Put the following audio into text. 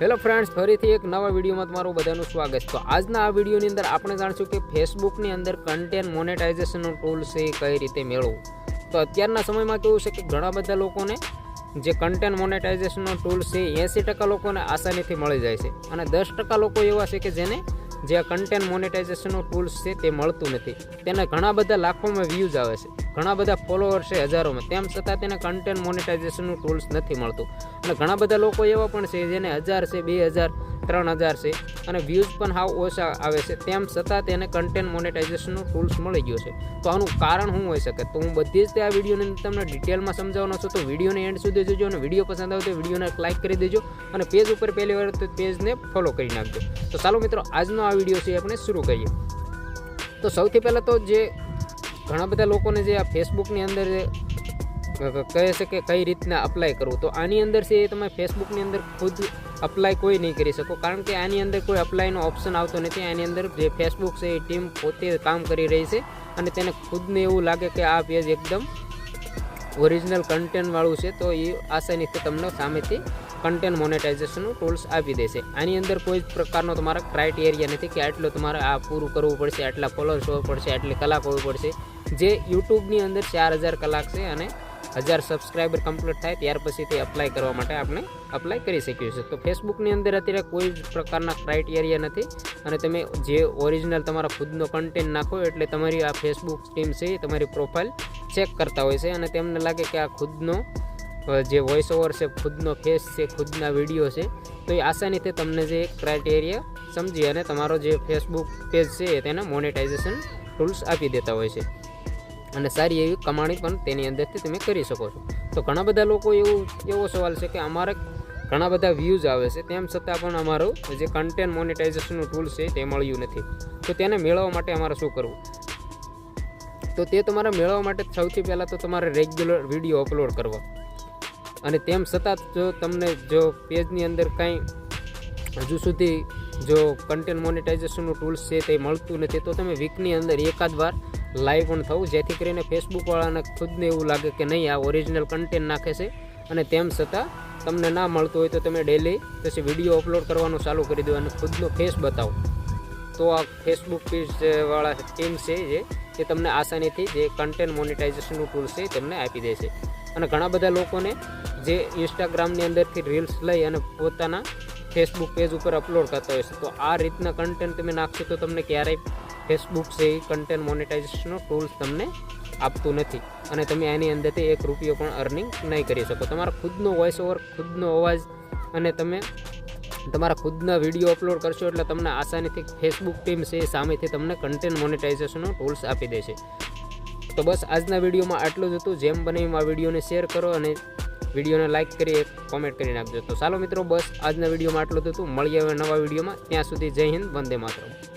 Hello friends ફરીથી એક નવા વિડીયોમાં તમારું બધાનું સ્વાગત. તો આજના આ વિડીયોની અંદર આપણે જાણશું કે ફેસબુકની અંદર કન્ટેન્ટ મોનેટાઇઝેશનનો ટૂલ છે, એ કઈ રીતે મેળવવું. તો અત્યારના સમયમાં કેવું છે કે ઘણા બધા લોકોને જે કન્ટેન્ટ મોનેટાઇઝેશનનો ટૂલ છે, એંસી ટકા લોકોને આસાનીથી મળી જાય છે. અને દસ ટકા લોકો એવા છે કે જેને જે આ કન્ટેન્ટ મોનેટાઇઝેશનનું ટૂલ્સ છે તે મળતું નથી. તેને ઘણા બધા લાખોમાં વ્યૂઝ આવે છે. ઘણા બધા ફોલોઅર્સ છે હજારોમાં. તેમ છતાં તેને કન્ટેન્ટ મોનેટાઇઝેશનનું ટૂલ્સ નથી મળતું. અને ઘણા બધા લોકો એવા પણ છે જેને હજાર છે, બે હજાર ત્રણ હજાર છે અને વ્યૂઝ પણ હાવ ઓછા આવે છે. તેમ છતાં તેને કન્ટેન્ટ મોનેટાઇઝેશનનું ટૂલ્સ મળી ગયું છે. તો આનું કારણ શું હોઈ શકે? તો હું બધી જ આ વિડીયોની તમને ડિટેલમાં સમજાવવાનો છું. તો વિડીયોને એન્ડ સુધી જોજો અને વીડિયો પસંદ આવે તો વિડીયોને લાઇક કરી દેજો અને પેજ ઉપર પહેલી વાર તો પેજને ફોલો કરી નાખજો. તો ચાલો મિત્રો, આજનો આ વીડિયો છે આપણે શરૂ કરીએ. તો સૌથી પહેલાં તો જે ઘણા બધા લોકોને જે આ ફેસબુકની અંદર જે કહે છે કે કઈ રીતના અપ્લાય કરવું. તો આની અંદર છે એ તમે ફેસબુકની અંદર ખુદ અપ્લાય કોઈ નહીં કરી શકો. કારણ કે આની અંદર કોઈ અપ્લાયનો ઓપ્શન આવતો નથી. આની અંદર જે ફેસબુક છે એ ટીમ પોતે કામ કરી રહી છે અને તેને ખુદને એવું લાગે કે આ પેજ એકદમ ઓરિજિનલ કન્ટેન્ટવાળું છે. તો એ આસાનીથી તમને સામેથી કન્ટેન્ટ મોનેટાઇઝેશનનું ટૂલ્સ આપી દેશે આની અંદર કોઈ જ પ્રકારનો તમારા ક્રાઇટેરિયા નથી કે આટલું તમારે આ પૂરું કરવું પડશે, આટલા ફોલોઅર્સ હોવા પડશે, આટલી કલાક હોવી પડશે. જે યુટ્યુબની અંદર ચાર હજાર કલાક છે અને હજાર સબસ્ક્રાઈબર કમ્પ્લીટ થાય ત્યાર પછી તે અપ્લાય કરવા માટે આપણે અપ્લાય કરી શકીએ છીએ. તો ફેસબુકની અંદર અત્યારે કોઈ જ પ્રકારના ક્રાઇટેરિયા નથી અને તમે જે ઓરિજિનલ તમારા ખુદનો કન્ટેન્ટ નાખો એટલે તમારી આ ફેસબુક ટીમ છે તમારી પ્રોફાઇલ ચેક કરતા હોય છે અને તેમને લાગે કે આ ખુદનો જે વોઇસ ઓવર છે, ખુદનો ફેસ છે, ખુદના વીડિયો છે, તો એ આસાનીથી તમને જે ક્રાઇટેરિયા સમજી અને તમારો જે ફેસબુક પેજ છે તેને મોનેટાઇઝેશન ટૂલ્સ આપી દેતા હોય છે. અને સારી એવી કમાણી પણ તેની અંદરથી તમે કરી શકો છો. તો ઘણા બધા લોકો એવું, એવો સવાલ છે કે અમારે ઘણા બધા વ્યૂઝ આવે છે, તેમ છતાં પણ અમારું જે કન્ટેન્ટ મોનિટાઇઝેશનનું ટૂલ છે તે મળ્યું નથી. તો તેને મેળવવા માટે અમારે શું કરવું? તો તે તમારે મેળવવા માટે સૌથી પહેલાં તો તમારે રેગ્યુલર વીડિયો અપલોડ કરવા. અને તેમ છતાં જો તમને જો પેજની અંદર કાંઈ હજુ સુધી જો કન્ટેન્ટ મોનિટાઇઝેશનનું ટૂલ્સ છે તે મળતું નથી, તો તમે વીકની અંદર એકાદ વાર લાઈવ પણ થવું. જેથી કરીને ફેસબુકવાળાને ખુદને એવું લાગે કે નહીં, આ ઓરિજિનલ કન્ટેન્ટ નાખે છે અને તેમ છતાં તમને ના મળતું હોય તો તમે ડેલી પછી વીડિયો અપલોડ કરવાનું ચાલુ કરી દો અને ખુદનો ફેસ બતાવો. તો આ ફેસબુક પેજવાળા ટીમ છે જે, એ તમને આસાનીથી જે કન્ટેન્ટ મોનિટાઇઝેશનનું ટૂલ છે તમને આપી દે છે. અને ઘણા બધા લોકોને જે ઇન્સ્ટાગ્રામની અંદરથી રીલ્સ લઈ અને પોતાના ફેસબુક પેજ ઉપર અપલોડ કરતા હોય છે. તો આ રીતના કન્ટેન્ટ તમે નાખશો તો તમને ક્યારેય ફેસબુક છે, એ કન્ટેન્ટ મોનેટાઇઝેશનનો ટૂલ્સ તમને આપતું નથી. અને તમે એની અંદરથી એક રૂપિયો પણ અર્નિંગ નહીં કરી શકો. તમારા ખુદનો વોઇસ ઓવર ખુદનો અવાજ અને તમે તમારા ખુદના વીડિયો અપલોડ કરશો એટલે તમને આસાનીથી ફેસબુક ટીમ છે, એ સામેથી તમને કન્ટેન્ટ મોનેટાઇઝેશનનો ટૂલ્સ આપી દેશે તો બસ આજના વિડીયોમાં આટલું જ હતું. જેમ બને એમ આ વિડીયોને શેર કરો અને વિડીયોને લાઇક કરી કોમેન્ટ કરી નાખજો. તો ચાલો મિત્રો, બસ આજના વિડીયોમાં આટલું જ હતું. મળીએ હવે નવા વિડીયોમાં. ત્યાં સુધી જય હિન્દ, વંદે માતરમ.